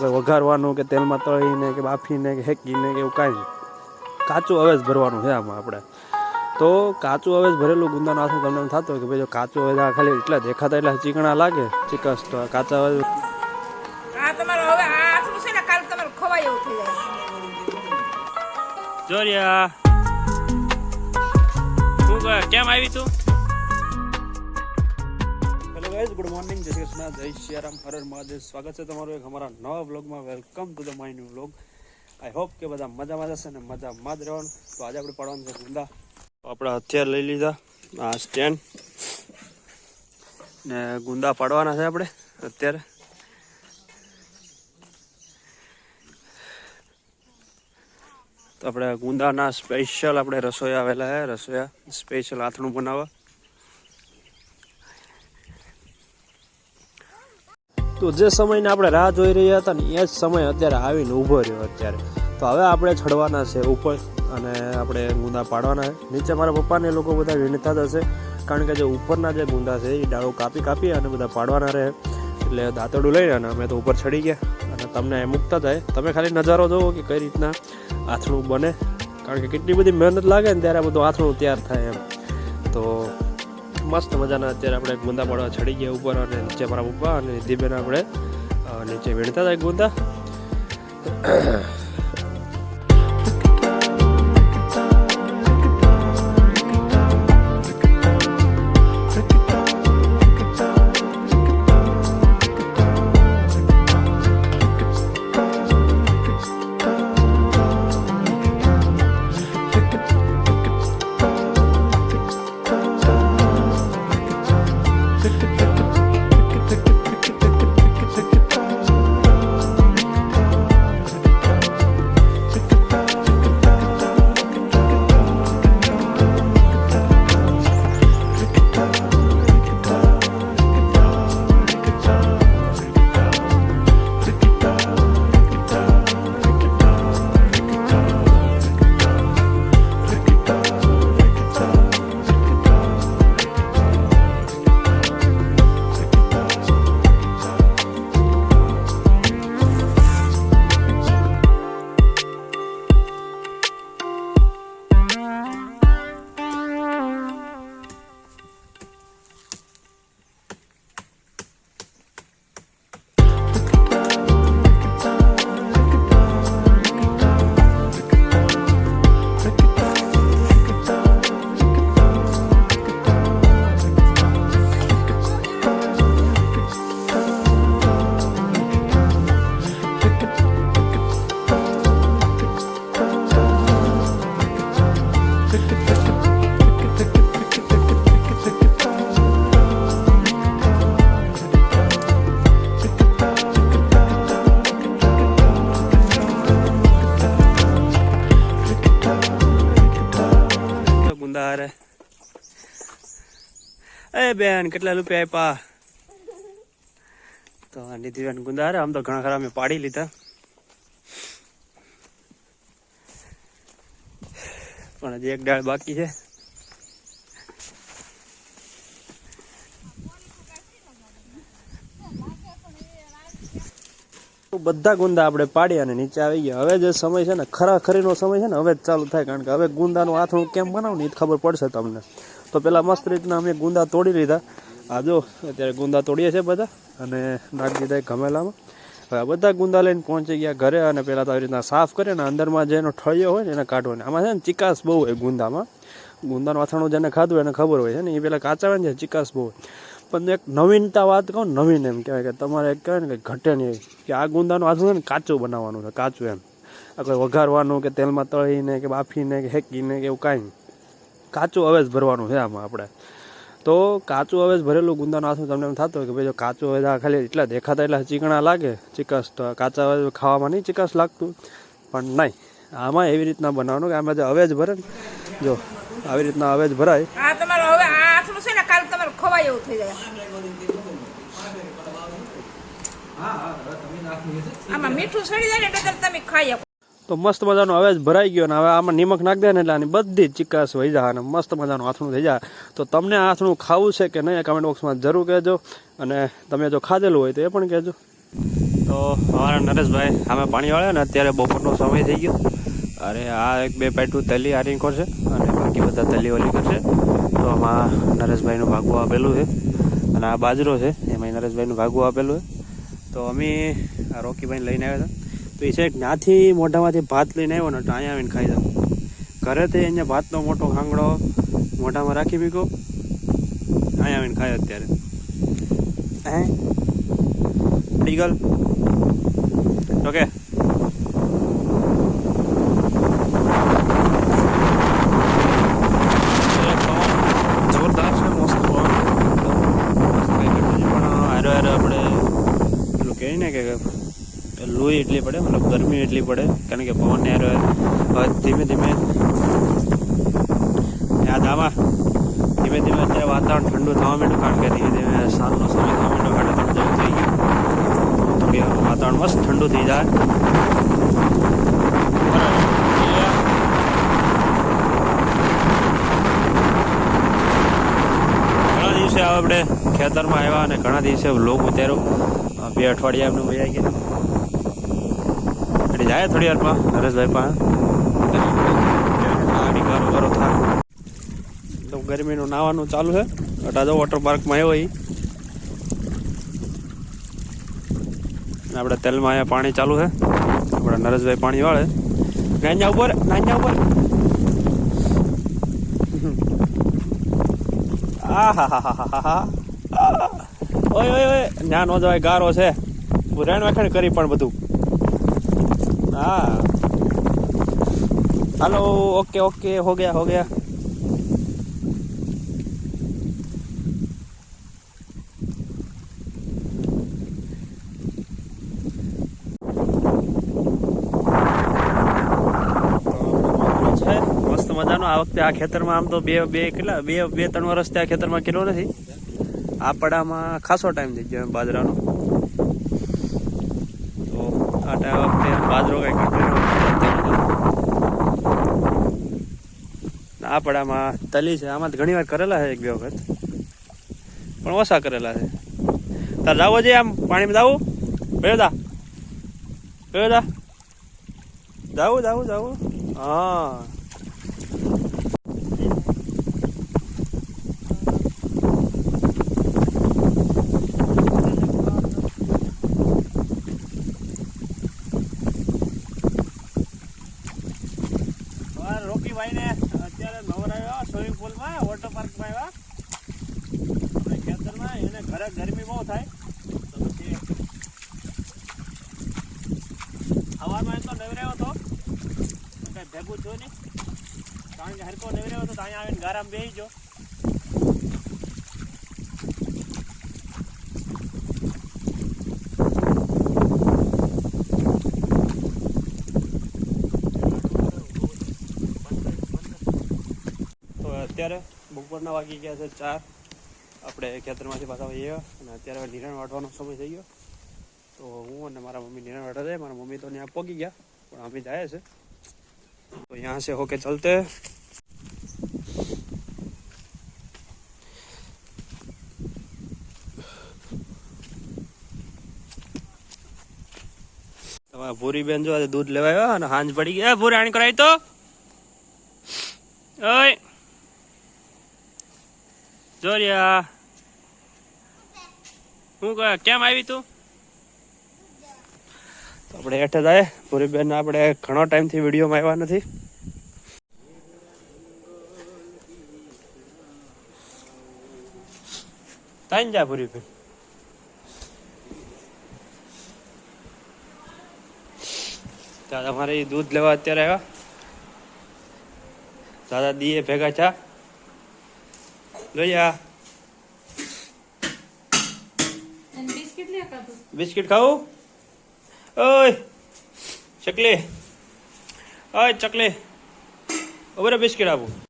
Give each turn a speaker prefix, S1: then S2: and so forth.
S1: કોઈ વઘારવાનું કે તેલમાં તળીને કે બાફીને કે હેકીને કે એવું કાંઈ નહીં. કાચું અવેજ ભરવાનું છે આમાં આપણે. તો કાચું અવેજ ભરેલું ગુંદાનો આસન તમને એમ થતું હોય કે ભાઈ જો કાચું અવેજ આ ખાલી એટલા દેખાતા એટલા ચીકણા લાગે ચીકસ તો કાચા અવેજ.
S2: આ તમારો હવે આ આથરું છે ને કાલ તમારું ખવાય એવું થઈ જાય.
S1: જોરિયા. શું કેમ આવી તું? ગાઈઝ ગુડ મોર્નિંગ જય શ્રી કૃષ્ણ. જય શ્રીરામ હર મહાદેવ. સ્વાગત છે તમારું એક અમારા નવા બ્લોગમાં welcome to the my new I hope કે બધા મજામાં જશે ને મજામાં જ રહેવાનું. તો આજે આપણે પાડવાનું છે ગુંદા. આપણે હથિયાર લઈ લીધા. આ સ્ટેન્ડ ને ગુંદા પાડવાના છે આપણે અત્યારે. તો આપણે ગુંદાના સ્પેશિયલ આપણે રસોઈ આવેલા છે. રસોઈયા સ્પેશિયલ આથણું બનાવવા. તો જે સમયને આપણે રાહ જોઈ રહ્યા હતા ને એ જ સમય અત્યારે આવીને ઊભો રહ્યો અત્યારે. તો હવે આપણે ચડવાના છે ઉપર અને આપણે ગુંદા પાડવાના છે. નીચે મારા પપ્પાને લોકો બધા વિનતા જ હશે, કારણ કે જે ઉપરના જે ગુંદા છે એ ડાળો કાપી કાપી અને બધા પાડવાના રહે. એટલે દાંતડું લઈને અને અમે તો ઉપર ચડી ગયા. અને તમને એ મૂકતા જાય. તમે ખાલી નજારો જોવો કે કઈ રીતના આથણું બને. કારણ કે કેટલી બધી મહેનત લાગે ને ત્યારે બધું આથણું તૈયાર થાય એમ. તો મસ્ત મજાના અત્યારે આપણે ગુંદા પાડવા ચડી ગયા ઉપર અને નીચે મારા પપ્પા અને દીબેન આપણે નીચે વીણતા ગુંદા ગુંદા. એ બેન, કેટલા રૂપિયા આપ્યા તો નિધિબેન ગુંદા હારે આમ તો ઘણા ખરા મેં પાડી લીધા. પણ હજી એક ડાળ બાકી છે. બધા ગુંદા આપણે પાડી અને નીચે આવી ગયા. હવે જે સમય છે ને, ખરાખરીનો સમય છે ને, હવે જ ચાલુ થાય. કારણ કે હવે ગુંદાનું આથણું કેમ બનાવું ને એ ખબર પડશે તમને. તો પેલા મસ્ત રીતના અમે ગુંદા તોડી લીધા. આ જો, અત્યારે ગુંદા તોડીએ છીએ બધા અને નાખી દીધા ગમેલામાં હવે બધા ગુંદા લઈને પહોંચી ગયા ઘરે અને પેલા તો આવી રીતના સાફ કરે ને અંદરમાં જે એનો ઠળિયો હોય ને એને કાઢવાનો. આમાં છે ને ચિકાસ બહુ હોય ગુંદામાં. ગુંદાનું આથણું જેને ખાધું એને ખબર હોય છે ને, એ પેલા કાચા હોય ને, ચિકાસ બહુ હોય. પણ એક નવીનતા વાત કહું નવીન એમ કહેવાય કે તમારે કહેવાય ને કે ઘટે નહીં કે આ ગુંદાનું આથણું છે ને કાચું બનાવવાનું છે, કાચું એમ. આ કોઈ વઘારવાનું કે તેલમાં તળીને કે બાફીને કે હેકીને કે એવું કાંઈ નહીં. કાચું અવેજ ભરવાનું છે આમાં આપણે. તો કાચું અવેજ ભરેલું ગુંદાનું આથું તમને એમ થતું હોય કે ભાઈ જો કાચું અવેજ આ ખાલી એટલા દેખાતા એટલા ચીકણા લાગે ચિકસ તો કાચા અવેજ ખાવામાં નહીં ચિકસ લાગતું. પણ નહીં આમાં એવી રીતના બનાવવાનું કે આમાં જે અવેજ ભરે ને જો આવી રીતના અવેજ ભરાય.
S2: આ તમારો હવે આ આથરું છે ને કાલ તમારું ખવાય એવું થઈ જાય. આમાં મીઠું સડી જાય ને એટલે તમે ખાઈ
S1: તો મસ્ત મજાનો જ ભરાઈ ગયો ને હવે આમાં નિમક નાખ દે ને એટલે આની બધી જ ચિકાસ વહી જાય અને મસ્ત મજાનું આથણું થઈ જાય. તો તમને આથણું ખાવું છે કે નહીં કમેન્ટ બોક્સમાં જરૂર કહેજો અને તમે જો ખાધેલું હોય તો એ પણ કહેજો. તો અમારા નરેશભાઈ અમે પાણી વાળે ને અત્યારે બપોરનો સમય થઈ ગયો. અરે આ એક બે પેટું તલી આરી કરશે અને બાકી બધા તલી ઓલી કરશે. તો આમાં નરેશભાઈનું ભાગવું આપેલું છે અને આ બાજરો છે એમાં નરેશભાઈનું ભાગવું આપેલું છે. તો અમે આ રોકીભાઈને લઈને આવ્યા હતા. તો એ છે ત્યાંથી મોઢામાંથી ભાત લઈને આવ્યો ને તો અહીંયા આવીને ખાઈ દઉં ઘરેથી અહીંયા ભાતનો મોટો ખાંગડો મોઢામાં રાખી પીકો અહીંયા આવીને ખાય અત્યારે. હે? ડીગલ ઓકે જોરદાર છે મસ્ત પવન મસ્ત કંઈ ઘટતું નથી. પણ હારે હારે આપણે પેલું કહે ને કે લોહી એટલી પડે, મતલબ ગરમી એટલી પડે, કારણ કે પવનને હારે હારે ધીમે ધીમે યાદ આવા. ધીમે ધીમે અત્યારે વાતાવરણ ઠંડુ થવા માંડ્યું, કારણ કે ધીમે ધીમે સાંજનો સમય થવા માંડ્યો સાડા પણ જવું થઈ ગયું. વાર વાતાવરણ મસ્ત ઠંડુ થઈ જાય. આપણે ખેતરમાં આવ્યા અને ઘણા દિવસે લોક ઉતાર્યો. બે અઠવાડિયા એમને વયા ગયા. જાય થોડી વારમાં નરેશભાઈ ગારો ગારો થાય. તો ગરમીનું નાવાનું ચાલુ છે. અટાજો વોટર પાર્કમાં આવ્યો હોય આપણે તેલમાં અહીંયા પાણી ચાલુ છે. આપણે નરેશભાઈ પાણી વાળે. નાન્યા ઉપર નાન્યા ઉપર. આ હા હા હા હા હા ઓય ઓય ઓય. ના નો જવાય, ગારો છે. રેણ વાખણ કરી પણ બધું. હા. હાલો, ઓકે ઓકે, હો ગયા છે. મસ્ત મજાનો આ વખતે આ ખેતરમાં આમ તો બે બે કેટલા? બે બે, ત્રણ વર્ષથી આ ખેતરમાં કિલો નથી. આ પડામાં ખાસો ટાઈમ થઈ ગયો બાજરાનો. તો આ બાજરો કઈ કન્ટિન્યુ આ તલી છે. આમાં ઘણી વાર કરેલા છે એક બે વખત. પણ ઓછા કરેલા છે. તાર લાવો જોઈએ આમ પાણીમાં દાવું કયો દા. કયો દા. દાવું દાવું દાવું હા. રોકીભાઈ ને અત્યારે નવરાયો સ્વિમિંગ પુલમાં વોટર પાર્કમાં આવ્યા. ખેતરમાં એને ઘરે ગરમી બહુ થાય. તો પછી હવામાં એમ નવરાયો હતો કઈ ભેગું થયું નહીં. કારણ કે હરકો નવરાયો તો અહીંયા આવીને ગારામાં બેસી ગયો તો અત્યારે બપોરના વાગી ગયા છે ચાર. આપણે ખેતરમાંથી પાછા વહીએ અને અત્યારે નિરણ વાટવાનો સમય થઈ ગયો. તો હું અને મારા મમ્મી નિરણ વાટે છે. મારા મમ્મી તો ત્યાં પહોંચી ગયા, પણ અમે જાય છે. તો અહીંયા છે હોકે ચલતે. તમારા ભૂરી બેન જો દૂધ લેવાયો અને હાંજ પડી ગયા ભૂરી આણી કરાવી તો. ઓય. જોરિયા હું કહે કેમ આવી તું? આપણે હેઠે જાય. પૂરી બેન આપણે ઘણો ટાઈમથી વિડીયોમાં આવ્યા નથી. તાઈ જા પૂરી બેન મારે દૂધ લેવા અત્યારે આવ્યા. દાદા દીએ ભેગા ચા જોયા બિસ્કિટ ખાવું? ઓય ચકલી. ઓય ચકલી. ઉભરે બિસ્કિટ આપું.